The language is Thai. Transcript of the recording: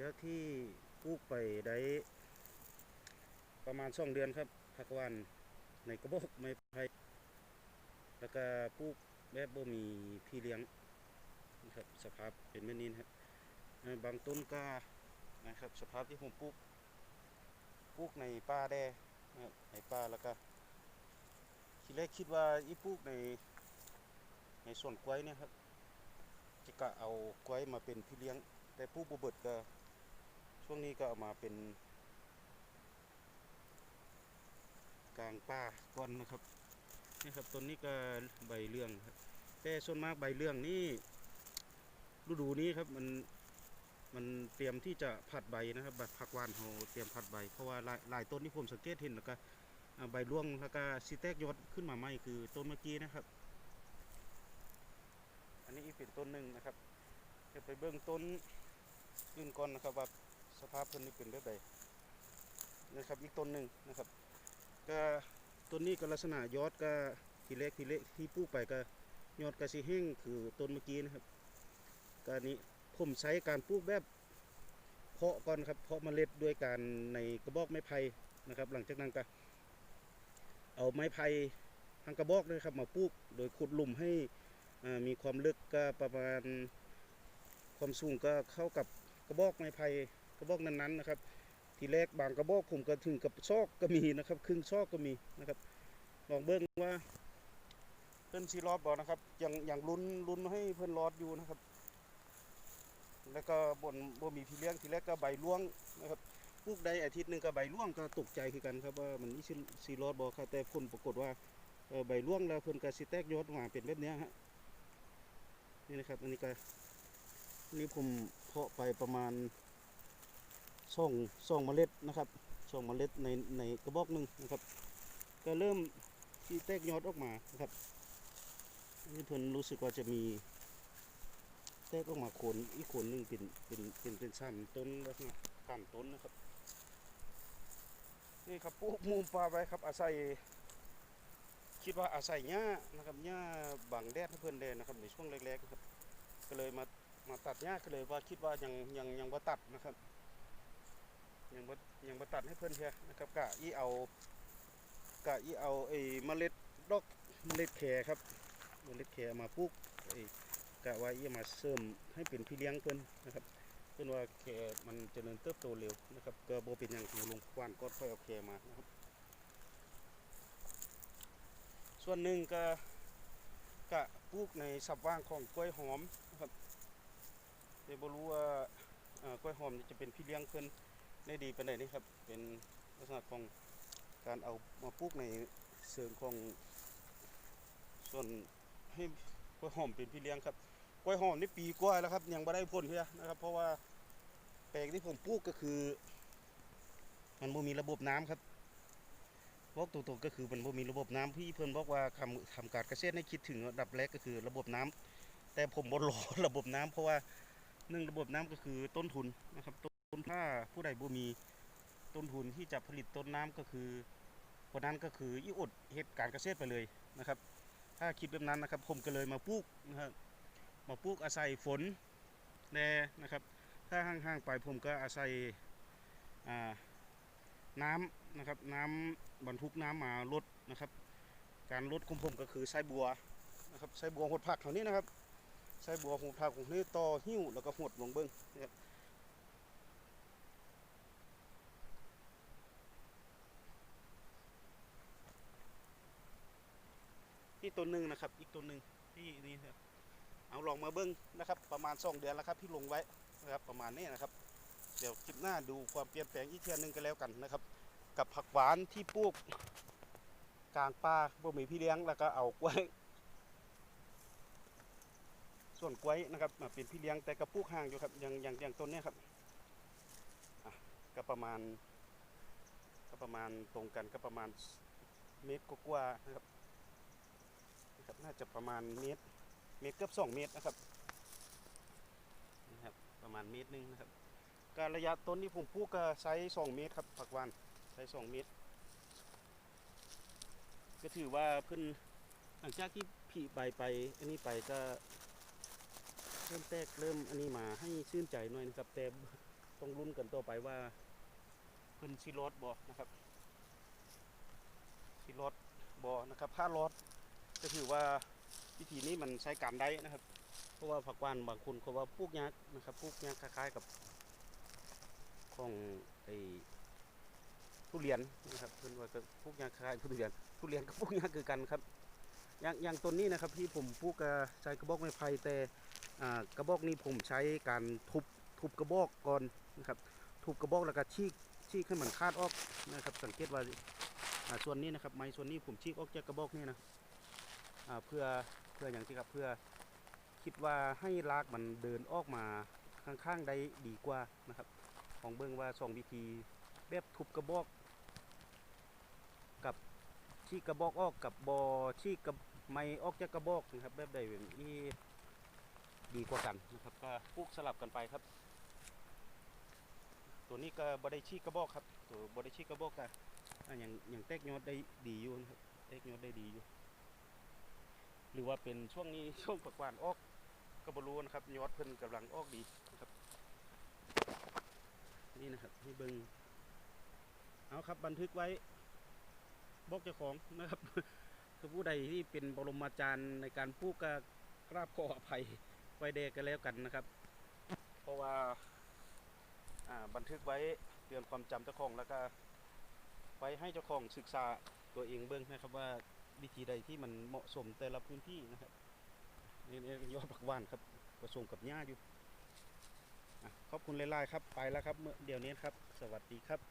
จากที่ปลูกไปได้ประมาณสองเดือนครับผักหวานในกระบอกไม้ไผ่แล้วก็ปลูกแบบบ่มีพี่เลี้ยงนะครับสภาพเป็นแบบนี้นะครับบางต้นก็นะครับสภาพที่ผมปลูกปลูกในป่าแดนะครับในป่าแล้วก็ทีแรกคิดว่าอีปลูกในในส่วนกล้วยเนี่ยครับจะกะเอากล้วยมาเป็นพี่เลี้ยง แต่ปลูกบ่เบิดก็ ช่วงนี้ก็เอามาเป็นกลางป่าก่อนนะครับนี่ครับต้นนี้ก็ใบเรื่องครับแต่ส่วนมากใบเรื่องนี่ฤดูนี้ครับมันมันเตรียมที่จะผัดใบนะครับแบบผักหวานเราเตรียมผัดใบ เพราะว่าหลายหลายต้นที่ผมสังเกตเห็นแล้วก็ใบร่วงแล้วก็สิแตกยอดขึ้นมาใหม่คือต้นเมื่อกี้นะครับ อันนี้อีกเป็นต้นหนึ่งนะครับเดี๋ยวไปเบื้องต้นอื่นก่อนนะครับว่า สภาพเพิ่นนี่เป็นแบบใดนะครับอีกต้นหนึ่งนะครับ ก็ต้นนี้ก็ลักษณะยอดก็ทีเล็กทีเล็กที่ปลูกไปก็ยอดก็สิแห้งคือต้นเมื่อกี้นะครับก็อันนี้ผมใช้การปลูกแบบเพาะก่อนครับเพาะเมล็ดด้วยการในกระบอกไม้ไผ่นะครับ หลังจากนั้นก็เอาไม้ไผ่ทางกระบอกเลยครับมาปลูกโดยขุดหลุมให้มีความลึกก็ประมาณความสูงก็เข้ากับกระบอกไม้ไผ่ กระบอกนั้นๆนะครับ ทีแรกบางกระบอกผมก็ถึงกับซอกก็มีนะครับ ครึ่งซอกก็มีนะครับ ลองเบิ้งว่า เพิ่อนสีรอดบ่นะครับยังยังลุ้นลุ้นให้เพิ่อนรอดอยู่นะครับ แล้วก็บนบ่มีพี่เลี้ยงทีแรกก็ใบร่วงนะครับลูกได้อาทิตย์หนึ่งก็ใบร่วงก็ตกใจคือกันครับว่ามันนี่สิสีรอดบ่ครับแต่ผลปรากฏว่าใบร่วงแล้วเพิ่อนก็สิแตกยอดมาเป็นแบบเนี้ยฮะนี่นะครับอันนี้ก็อันนี้ผมเพาะไปประมาณ ส่งส่งเมล็ดนะครับส่งเมล็ดในในกระบอกหนึ่งนะครับ ก็เริ่มที่แตกยอดออกมานะครับนี่เพิ่นรู้สึกว่าจะมีแตกออกมาโคนอีกโคนหนึ่งเป็นเป็นเป็นเป็นซ้ำต้นลักษณะซ้ำต้นนะครับ นี่ครับปลูกมุมปลาไว้ครับ อาศัยคิดว่าอาศัยหญ้านะครับหญ้าบังแดดให้เพิ่อนแดดนะครับในช่วงแรกๆนะครับ ก็เลยมามาตัดหญ้าก็เลยว่าคิดว่ายังยังยังว่าตัดนะครับ ยังบ่ยังบ่ตัดให้เพิ่อนเพียนะครับกะอีเอากะอีเอาไอ้เมล็ดดอกเมล็ดแขครับเมล็ดแขมาปลูกไอ้กะว่าอีมาเสริมให้เป็นพี่เลี้ยงเพิ่นนะครับเพิ่นว่าแขมันเจริญเติบโตเร็วนะครับก็บ่เป็นหยังที่ลงกวานก็ค่อยเอาแขมานะครับ ส่วนหนึ่งก็กะปลูกในสับว่างของกล้วยหอมนะครับแต่บ่รู้ว่ากล้วยหอมจะเป็นพี่เลี้ยงเพิ่น ได้ดีเป็นไหนนี่ครับ เป็นลักษณะของการเอามาปลูกในเสริงของส่วนให้กล้วยหอมเป็นพี่เลี้ยงครับกล้วยหอมนี่ปีกล้ว่าแล้วครับ ยังไม่ได้ผลเพียนะครับ เพราะว่าแปลงที่ผมปลูกก็คือ มันบ่มีระบบน้ำครับบอกตรงๆก็คือมันบ่มีระบบน้ำพี่เพิ่นบอกว่าทำทำการเกษตรให้คิดถึงระดับแรกก็คือระบบน้ำแต่ผมบ่รอระบบน้ำเพราะว่าหนึ่งระบบน้ำก็คือต้นทุนนะครับ ถ้าผู้ใดบ่มีต้นทุนที่จะผลิตต้นน้ำก็คือคนนั้นก็คืออีอดเหตุการเกษตรไปเลยนะครับ ถ้าคิดแบบนั้นนะครับผมก็เลยมาปลูกนะครับมาปลูกอาศัยฝนแน่นะครับ ถ้าห่างๆไปผมก็อาศัยน้ำนะครับน้ำบรรทุกน้ำมาลดนะครับ การลดของผมก็คือใส่บัวนะครับใส่บัวหดผักแถวนี้นะครับใส่บัวหดผักของนี้ต่อหิ้วแล้วก็หดลงเบิ้งนะครับ ตัวหนึ่งนะครับ อีกตัวหนึ่งที่นี่ครับเอาลองมาเบิ้งนะครับ ประมาณสองเดือนแล้วครับที่ลงไว้นะครับประมาณนี้นะครับ เดี๋ยวคลิปหน้าดูความเปลี่ยนแปลงอีกเทียนหนึ่งกันแล้วกันนะครับ กับผักหวานที่ปลูกกลางป่าบ่มีพี่เลี้ยงแล้วก็เอากล้วยส่วนกล้วยนะครับมาเป็นพี่เลี้ยงแต่กระปลูกห่างอยู่ครับอย่างอย่างอย่างต้นนี้ครับก็ประมาณก็ประมาณตรงกันก็ประมาณเมตรกว่านะครับ นะครับน่าจะประมาณเมตรเมตรเกือบสองเมตรนะครับนะครับ ประมาณเมตรหนึงนะครับ การระยะต้นที่ผมปลูกก็ใช้สองเมตรครับผักหวานใช้สองเมตร ก็ถือว่าเพิ่นหลังจากที่ผีใบไปอันนี้ไปก็เริ่มแตกเริ่มอันนี้มาให้ชื่นใจหน่อยนะครับแต่ต้องลุ้นกันต่อไปว่าเพิ่นสิรอดบ่นะครับสิรอดบ่นะครับถ้ารอด ก็ถือว่าวิธีนี้มันใช้การได้นะครับ เพราะว่าผักหวานบางคนเขาว่าปลูกยากนะครับปลูกยากคล้ายๆกับของไอ้ทุเรียนนะครับเพิ่อนว่าก็ปลูกยากคล้ายทุเรียน ทุเรียนก็ปลูกยากคือกันครับ อย่างอย่างต้นนี้นะครับที่ผมปลูกใช้กระบอกไม้ไผ่แต่กระบอกนี้ผมใช้การทุบทุบกระบอกก่อนนะครับ ทุบกระบอกแล้วก็ฉีกฉีกให้มันคาดออกนะครับ สังเกตว่าส่วนนี้นะครับไม้ส่วนนี้ผมฉีกออกจากกระบอกนี่นะ เพื่อเพื่ออย่างที่ครับเพื่อคิดว่าให้รากมันเดินออกมาข้างๆได้ดีกว่านะครับ ของเบิ้งว่าสองวิธีแบบทุบกระบอก กับฉีกกระบอกออกกับบอฉีกกับไม้ออกจากกระบอกนะครับ แบบใดแบบนี้ดีกว่ากันนะครับก็ปลูกสลับกันไปครับ ตัวนี้ก็บได้ชีกกระบอกครับ ตัวบได้ชีกกระบอกก็อะอย่างอย่างแตกยอดได้ดีอยู่นะครับแตกยอดได้ดีอยู่ หรือว่าเป็นช่วงนี้ช่วงประกวานออกก็บรู้นะครับยอดเพิ่นกำลังออกดีนะครับ นี่นะครับให้เบิงเอาครับบันทึกไว้บอกเจ้าของนะครับคือผู้ใดที่เป็นบรมอาจารย์ในการปลูกก็กราบขออภัยไว้เดกันแล้วกันนะครับ เพราะว่าอ่าบันทึกไว้เตือนความจำเจ้าของแล้วก็ไว้ให้เจ้าของศึกษาตัวเองเบื้องนะครับว่า วิธีใดที่มันเหมาะสมแต่ละพื้นที่นะครับนี่นี่ยอดผักหวานครับผสมกับหญ้าอยู่ขอบคุณหลายๆครับไปแล้วครับเมื่อเดี๋ยวนี้ครับ สวัสดีครับ